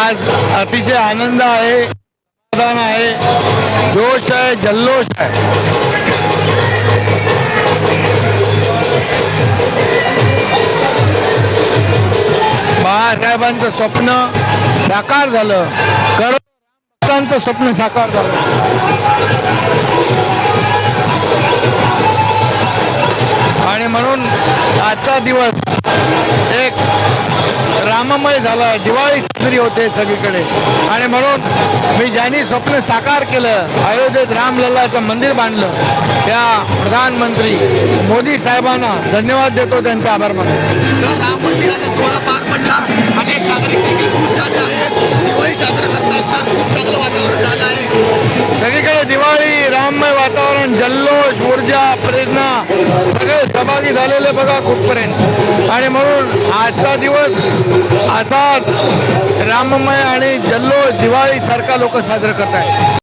आज अतिशय आनंद आहे समाधान आहे जोश आहे जल्लोष आहे. बाळासाहेबांचं स्वप्न साकार झालं. करोडो स्वप्न साकार झालं. आणि म्हणून आजचा दिवस एक राममय झाला दिवाळी साजरी होते सगळीकडे. आणि म्हणून मी ज्यांनी स्वप्न साकार केलं अयोध्येत रामलल्लाचं मंदिर बांधलं त्या प्रधानमंत्री मोदी साहेबांना धन्यवाद देतो त्यांचे आभार मानतो. सर राम मंदिराचा सोहळा पार पडला. अनेक नागरिक देखील खुश झाले आहेत. दिवाळी साजरा करतात सर. खूप चांगलं वातावरण झालं आहे. सगळीकडे दिवाळी राममय वातावरण जल्लोष ऊर्जा प्रेरणा सहभागी झालेले बघा कुठपर्यंत. आणि म्हणून आजचा दिवस असा राममय आणि जल्लोष दिवाळीसारखा लोक साजरा करत आहेत